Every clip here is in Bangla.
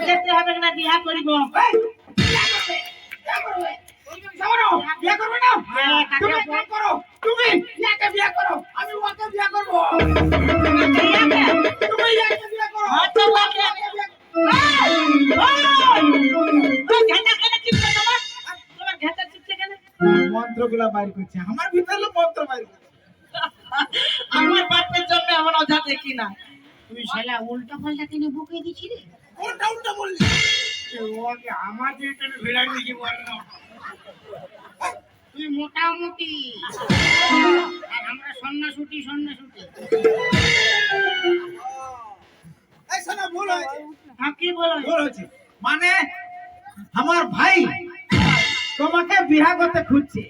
যেতে হবে না বিয়া করিব করবে, না? হ্যাঁ, তুমি করো, তুমি ইয়াকে বিয়া করো, আমি ওকে বিয়া করব। তুমি ইয়াকে বিয়া করো। ওকে? মন্ত্রগুলা বাইর করছে আমার ভিতরে মন্ত্র বাইর করছে আমার বাপের জন্য এমন অজা দেখি না তুই শালা উল্টা পাল্টা কিনে বুকে দিছিলি কোনটা উল্টা বললি? ওকে আমার যেটা ভিড়াই দিছি বল তুই মোটামুটি। আর আমরা সন্ন্যাসুটি সন্ন্যাসুটি এই শোনো ভুল হয়েছে। হ্যাঁ, কি বলো ভুল হয়েছে। মানে আমার ভাই তোমাকে বিয়া করতে খুঁজছে।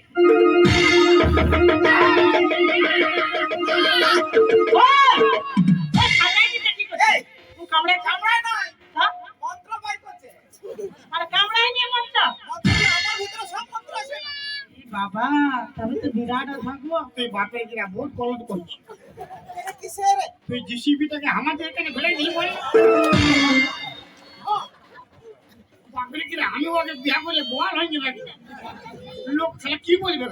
ওই! তবে তো বিরাট থাকব তুই বাপের কিনা বহুত গলত করছিস তুই জিসিবিটাকে আমাদের এখানে ভিড়াই দিই বলে বাপের কিনা আমি ওকে বিয়া করলে বল হয়ে যাবে। লোক ছেলে কি বলবে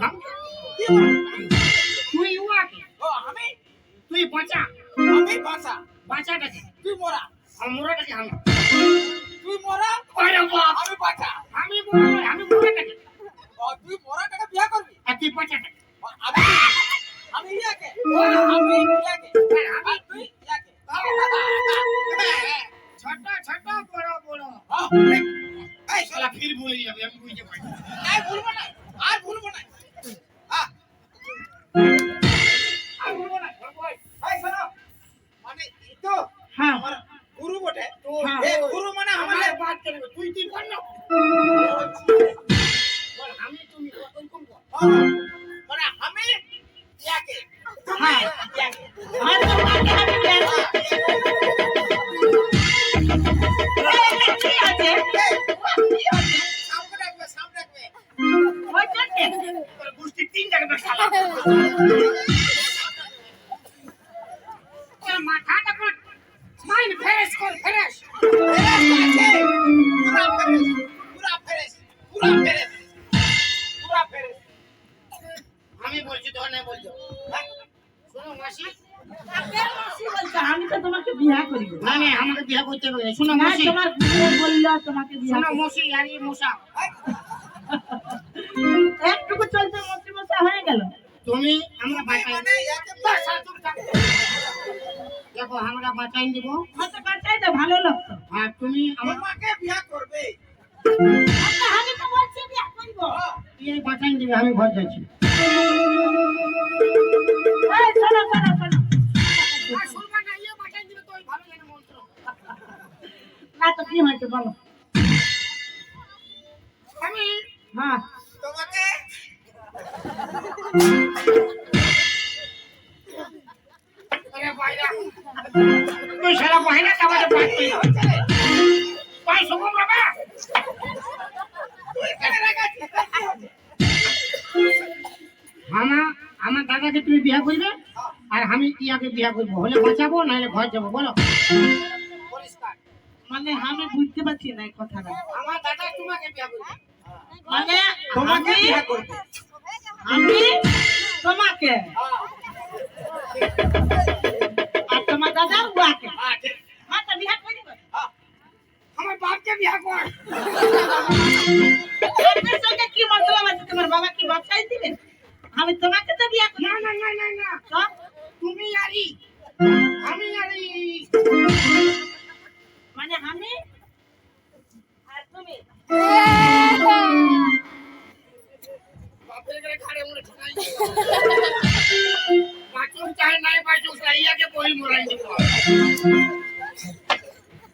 তুই উয়াকে ও আমি? তুই বাঁচা। আমি বাঁচাটাকে তুই মরা? আর মোড়াটাকে আমি তুই মরা? আরে বাপ! আমি বাঁচা। আমি মোড়া নয়, আমি মোড়াটাকে ও তুই মরাটাকে বিয়া করবি আর তুই বাঁচাটাকে ও, আমি আমি ইয়াকে আমি は、তোমাকে বিয়া শোনো মশি আর এই মশা। একটুকু চলতে মন্ত্রী মশা হয়ে গেল। তুমি আমরা বাঁচাই। দেখো আমরা বাঁচাই দিব। হয়তো বাঁচাই তো ভালো লাগতো আর তুমি আমার তোমাকে বিয়া করবে। আচ্ছা, আমি তো বলছি বিয়া করিব। বাঁচাই দিবে আমি ঘর যাচ্ছি। এই, শোনো, শোনো, শোনো। শুনবা না ইয়ে বাঁচাই দিবে তো ভালো জানে মন্ত্র। না তো কি হয়েছে বলো। আমি হ্যাঁ তোমাকে বাবা মামা আমার দাদাকে তুমি বিয়া করবে? আর আমি ইয়াকে বিয়া করব। হলে বাঁচাবো নাহলে ঘর যাব বলো? মানে আমি বুঝতে পারছি না এই কথাটা। আমার মানে তোমাকে আমি- তোমাকে। আর তোমার দাদা উয়াকে হ্যাঁ, ঠিক। হ্যাঁ তো বিয়া করিব আমার বাপকে বিয়া কর। আপনার সঙ্গে কি মতলব আছে? তোমার বাবা কি দিবেন আমি তোমাকে তো বিয়া করি। না না না না না। তুমি আরি আমি আরি মানে আমি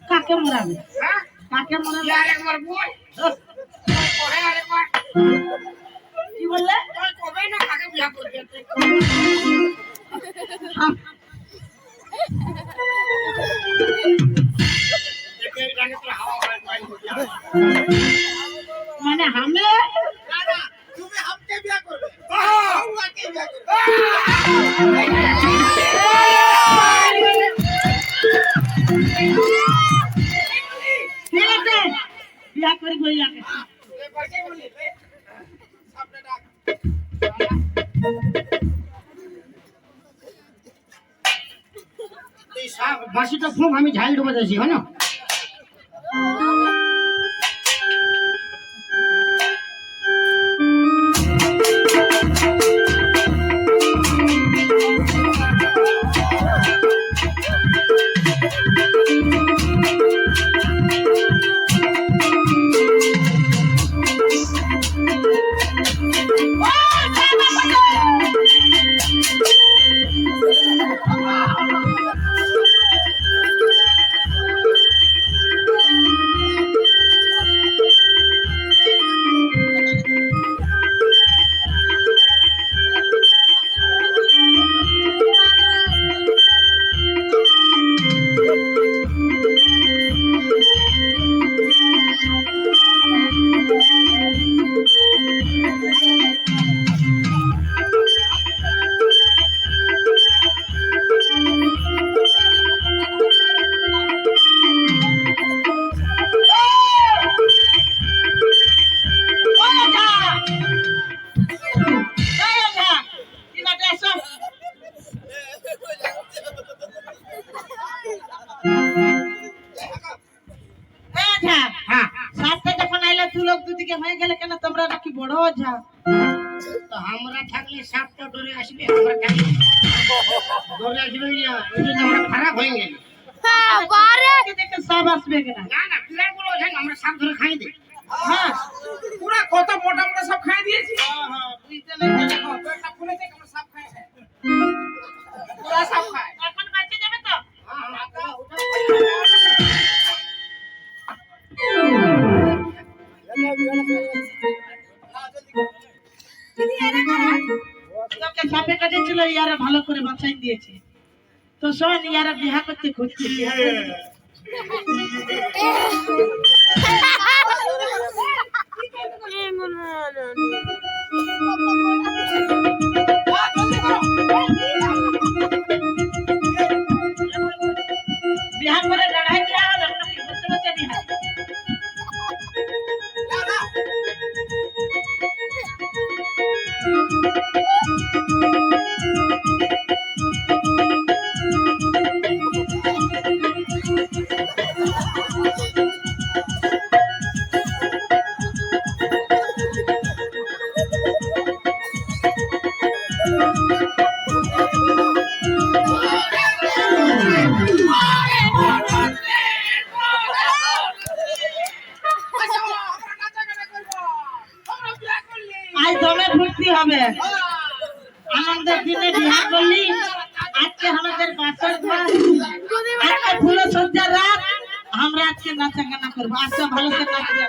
কাকে মরাবে হ্যাঁ কাকে মরাবে ইয়ার একবার বই পরে আরেকবার কি বললে তুই কবে না কাকে বিয়া করবি মানে হামে তুমি হামকে বিয়া করবে হামকে বিয়া বাসিটা ফুম আমি ঝাল ডুবে দিয়েছি হ্যাঁ আমরা থাকলে সাপটা ডরে আসবে আমরা থাকলে ডরে আসবে না ওই জন্য আমরা খারাপ হয়ে গেল সাপ আসবে কিনা? না না বিরাট বড় ওঝা না, আমরা সাপ ধরে খাই দিই। হ্যাঁ পুরা কত মোটা মোটা সব খাই দিয়েছি। বুঝতে ফুলেছে কেমন সাপ খায় পুরা সাপ খায়। সাপে ইয়ারা ভালো করে বাঁচাই দিয়েছে। তো শোন ইয়ারা বিহা করতে খুঁজছে। আজ দমে হবে। আনন্দের দিনে বিহা করলি, আজকে আমাদের আজকে ফুল সজ্জার রাত। আমরা আজকে নাচা গানা করব। আজকে ভালো করে নাচবে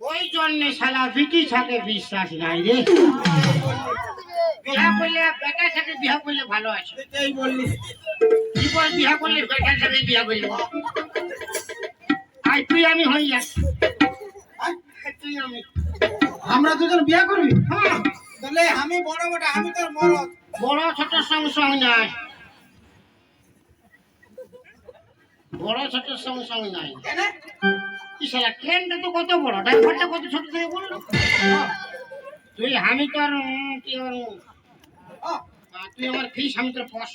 ওই জন্যে শালা বিটি সাথে বিশ্বাস নাই রে বিহা করলে বেটার সাথে বিহা করলে ভালো আছে জীবন বিহা করলে বেটার সাথে বিহা করলে আজ তুই আমি হই যা তুই আমি। আমরা দুজন বিয়ে করবি? হ্যাঁ। তাহলে আমি বড় মোটা আমি তোর মরদ। বড় ছোট সঙ্গে সঙ্গে নাই বড় ছোট সঙ্গে সঙ্গে নাই ট্রেনটা তো কত বড়? ড্রাইভারটা কত ছোট থেকে তুই আমি তোর কি তুই আমার ফিস আমি তোর পস